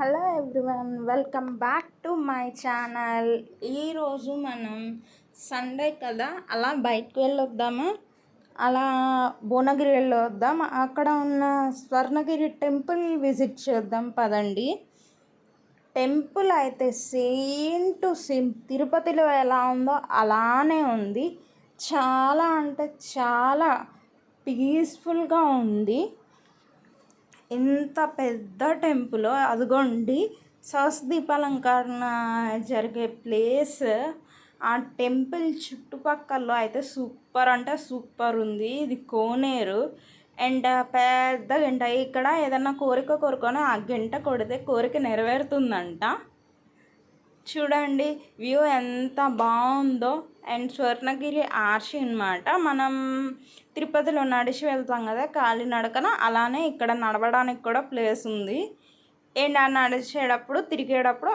Hello everyone welcome back to my channel ఈరోజు మనం Sunday కదా అలా బయటకు వెళ్ళొద్దామా? అలా భువనగిరి వెళ్ళొద్దాం అక్కడ ఉన్న స్వర్ణగిరి టెంపుల్ విజిట్ చేద్దాం పదండి. టెంపుల్ అయితే సేమ్ టు సేమ్ తిరుపతిలో ఎలా ఉందో అలానే ఉంది. చాలా అంటే చాలా పీస్ఫుల్గా ఉంది. ఇంత పెద్ద టెంపుల్ అదిగోండి సహస్ర దీపాలంకరణ జరిగే ప్లేస్. ఆ టెంపుల్ చుట్టుపక్కల అయితే సూపర్ అంటే సూపర్ ఉంది. ఇది కోనేరు. అండ్ పెద్ద గంట. ఇక్కడ ఏదన్నా కోరిక కోరుకొని ఆ గంట కొడితే కోరిక నెరవేరుతుందంట. చూడండి వ్యూ ఎంత బాగుందో. అండ్ స్వర్ణగిరి ఆర్చి అనమాట మనం తిరుపతిలో నడిచి వెళ్తాం కదా కాలినడకన అలానే ఇక్కడ నడవడానికి కూడా ప్లేస్ ఉంది. అండ్ ఆ నడిచేటప్పుడు తిరిగేటప్పుడు